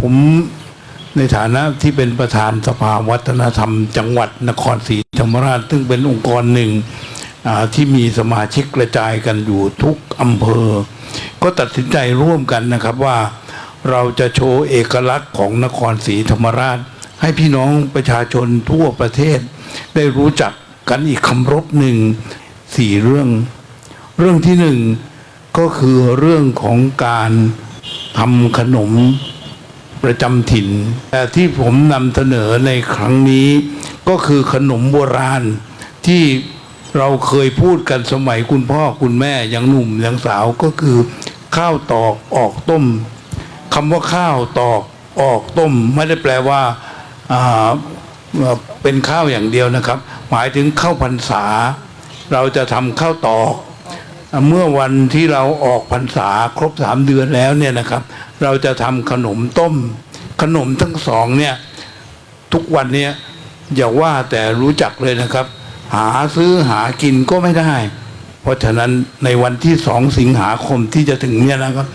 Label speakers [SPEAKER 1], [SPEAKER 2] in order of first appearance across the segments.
[SPEAKER 1] ผมในฐานะที่เป็นประธานสภาวัฒนธรรม จังหวัดนครศรีธรรมราช ซึ่งเป็นองค์กรหนึ่งที่มีสมาชิกกระจายกันอยู่ทุกอำเภอ ก็ตัดสินใจร่วมกันนะครับว่าเราจะโชว์เอกลักษณ์ของนครศรีธรรมราช ให้พี่น้องประชาชนทั่วประเทศ ได้รู้จักกันอีกคำรบหนึ่งสี่เรื่อง เรื่องที่หนึ่งก็คือเรื่องของการทำขนม ประจำถิ่น แต่ที่ผมนำเสนอในครั้งนี้ ก็คือขนมโบราณที่เราเคยพูดกันสมัยคุณพ่อคุณแม่ยังหนุ่มยังสาวก็คือ ข้าวตอกออกต้มคำว่าข้าวตอกออกต้ม ไม่ได้แปลว่าาเอ่อเป็นข้าวอย่างเดียวนะครับ หมายถึงข้าวพรรษา เราจะทำข้าวตอก เมื่อวันที่เราออกพรรษาครบสามเดือนแล้วเนี่ยนะครับ เราจะทำขนมต้ม ขนมทั้งสองเนี่ยทุกวันเนี้อย่าว่าแต่รู้จักเลยนะครับ หาซื้อหากินก็ไม่ได้ เพราะฉะนั้นในวันที่สองสิงหาคมที่จะถึงเนี่ยนะครับ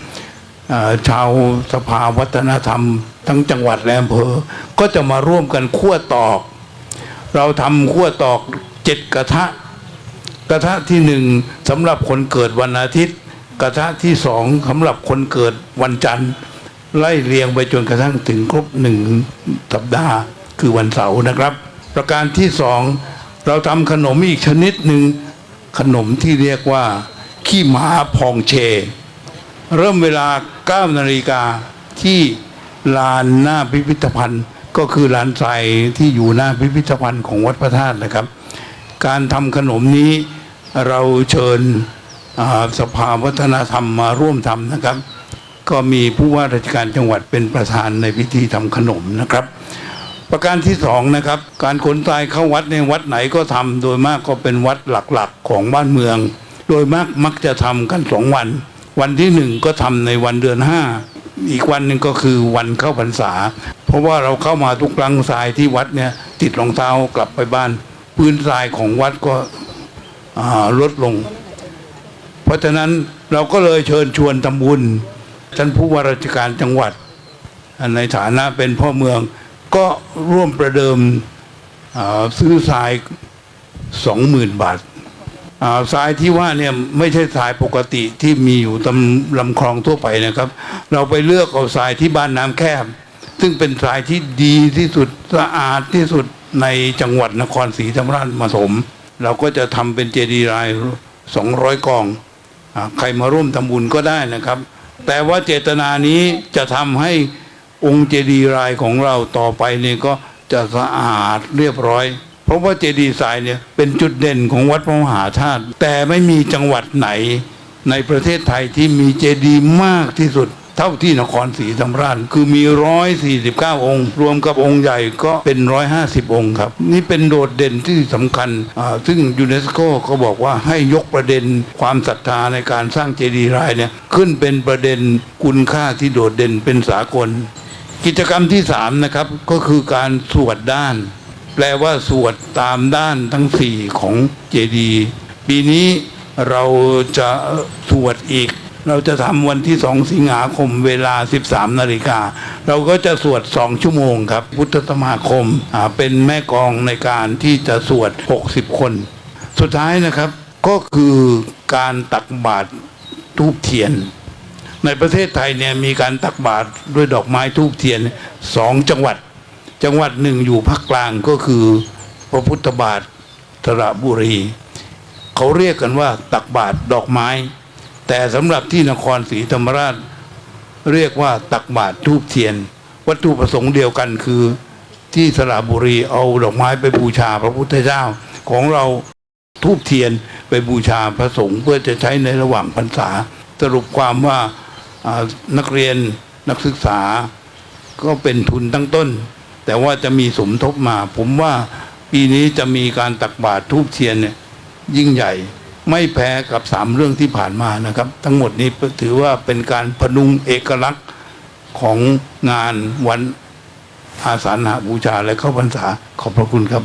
[SPEAKER 1] ชาวสภาวัฒนธรรม ทั้งจังหวัดและอำเภอ ก็จะมาร่วมกันคั่วตอก เราทำคั่วตอกเจ็ดกระทะ กระทะที่หนึ่งสำหรับคนเกิดวันอาทิตย์ กระทะที่สองสำหรับคนเกิดวันจันทร์ ไล่เรียงไปจนกระทั่งถึงครบหนึ่งสัปดาห์คือวันเสาร์นะครับ ประการที่สองเราทำขนมอีกชนิดหนึ่งขนมที่เรียกว่า ขี้หมาพองเช เริ่มเวลา 9 นาฬิกาที่ลานหน้าพิพิธภัณฑ์ ก็คือลานทรายที่อยู่หน้าพิพิธภัณฑ์ของวัดพระธาตุนะครับ การทำขนมนี้ เราเชิญสภาวัฒนธรรมมาร่วมทำนะครับ ก็มีผู้ว่าราชการจังหวัดเป็นประธานในพิธีทำขนมนะครับ ประการที่สองนะครับ การขนทรายเข้าวัดในวัดไหนก็ทำโดยมากก็เป็นวัดหลักๆของบ้านเมือง โดยมากมักจะทำกันสองวัน วันที่หนึ่งก็ทำในวันเดือนห้าอีกวันหนึ่งก็คือวันเข้าพรรษา เพราะว่าเราเข้ามาทุกครั้งทรายที่วัดเนี่ยติดรองเท้ากลับไปบ้าน พื้นทรายของวัดก็ ลดลง เพราะฉะนั้นเราก็เลยเชิญชวนทำบุญท่านผู้ว่าราชการจังหวัด ในฐานะเป็นพ่อเมืองก็ร่วมประเดิมซื้อทรายสองหมื่นบาททรายที่ว่าเนี่ยไม่ใช่ทรายปกติที่มีอยู่ตามลำคลองทั่วไปนะครับ เราไปเลือกเอาทรายที่บ้านน้ำแคบ ซึ่งเป็นทรายที่ดีที่สุดสะอาดที่สุดในจังหวัดนครศรีธรรมราชมาสม เราก็จะทำเป็นเจดีย์ลายสองร้อยกองอใครมาร่วมทำบุญก็ได้นะครับ แต่ว่าเจตนานี้จะทำให้องค์เจดีย์รายของเราต่อไปเนี่ยก็จะสะอาดเรียบร้อย เพราะว่าเจดีย์ทรายเนี่ยเป็นจุดเด่นของวัดพระมหาธาตุแต่ไม่มีจังหวัดไหนในประเทศไทยที่มีเจดีย์มากที่สุด เท่าที่นครศรีธรรมราชคือมีร้อยสี่สิบเก้าองค์ รวมกับองค์ใหญ่ก็เป็นร้อยห้าสิบองค์ครับ นี่เป็นโดดเด่นที่สำคัญ ซึ่งยูเนสโกก็บอกว่าให้ยกประเด็นความศรัทธาในการสร้างเจดีย์รายเนี่ยขึ้นเป็นประเด็นคุณค่าที่โดดเด่นเป็นสากล กิจกรรมที่สามนะครับก็คือการสวดด้าน แปลว่าสวดตามด้านทั้งสี่ของเจดีย์ปีนี้เราจะสวดอีก เราจะทำวันที่สองสิงหาคมเวลา 13นาฬิกา เราก็จะสวดสองชั่วโมงครับ พุทธสมาคมเป็นแม่กองในการที่จะสวด 60 คน สุดท้ายนะครับก็คือการตักบาตรทูบเทียน ในประเทศไทยเนี่ยมีการตักบาตรด้วยดอกไม้ทูบเทียนสองจังหวัด จังหวัดหนึ่งอยู่ภาคกลางก็คือพระพุทธบาทสระบุรี เขาเรียกกันว่าตักบาตรดอกไม้ แต่สำหรับที่นครศรีธรรมราช เรียกว่าตักบาตรทูบเทียน วัตถุประสงค์เดียวกันคือ ที่สระบุรีเอาดอกไม้ไปบูชาพระพุทธเจ้าของเราทูบเทียนไปบูชาพระสงฆ์เพื่อจะใช้ในระหว่างพรรษา สรุปความว่าอ่านักเรียนนักศึกษาก็เป็นทุนตั้งต้น แต่ว่าจะมีสมทบมา ผมว่าปีนี้จะมีการตักบาตรทูบเทียนเนี่ยยิ่งใหญ่ ไม่แพ้กับสามเรื่องที่ผ่านมานะครับ ทั้งหมดนี้ถือว่าเป็นการพนุงเอกลักษณ์ของงานวันอาสาฬหบูชาและเข้าพรรษาขอบพระคุณครับ